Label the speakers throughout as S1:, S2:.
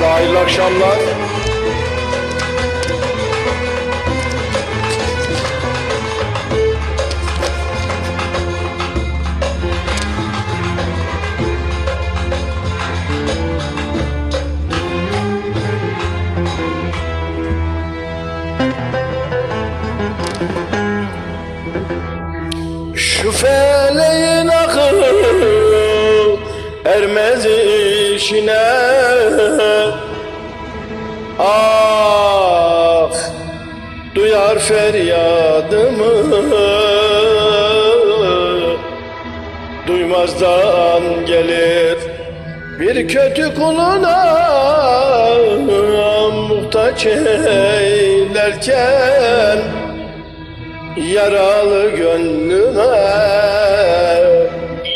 S1: Merhaba, hayırlı akşamlar. Şu feleğin aklı ermez işine Ah duyar feryadımı. Duymazdan gelir bir kötü kuluna. Muhtaç eylerken Yaralı gönlüme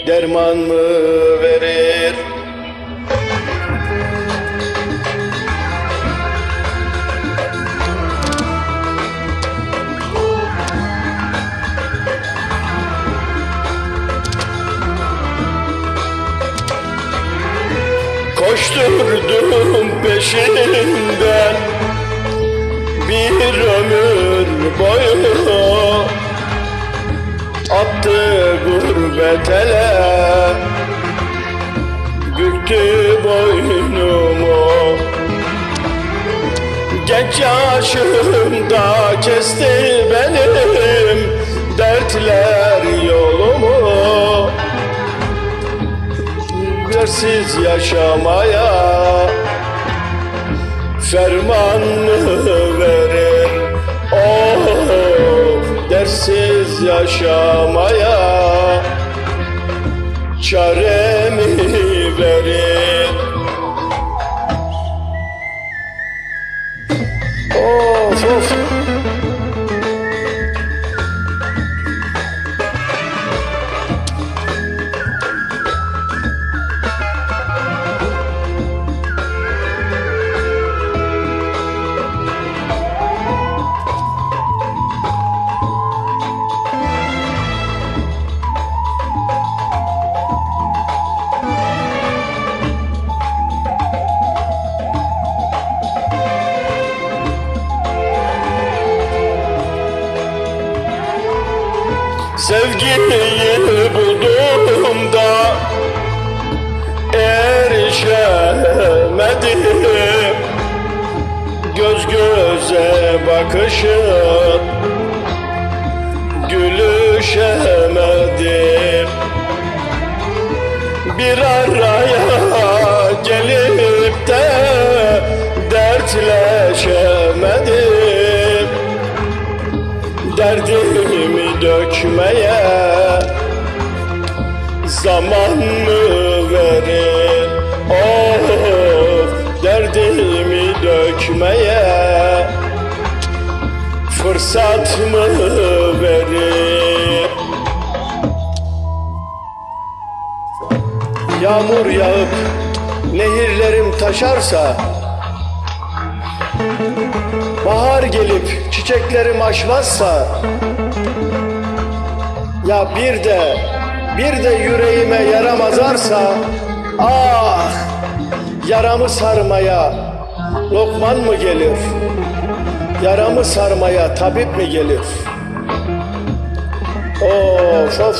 S1: derman mı verir? Koşturdum peşinden bir ömür boyu. Attı gurbet ele Büktü boynumu. Genç yaşımda kesti benim Dertler Dersiz yaşamaya ferman verir. Oh dersiz yaşamaya çaremi Sevgiyi buldum da erişemedim. Göz göze bakışıp gülüşemedim. Bir araya Dökmeye zaman mı verir? Of derdimi dökmeye fırsat mı verir? Yağmur yağıp nehirlerim taşarsa Bahar gelip çiçeklerim açmazsa Ya bir de bir de yüreğime yaram azarsa Ah yaramı sarmaya lokman mı gelir? Yaramı sarmaya tabip mi gelir? Of of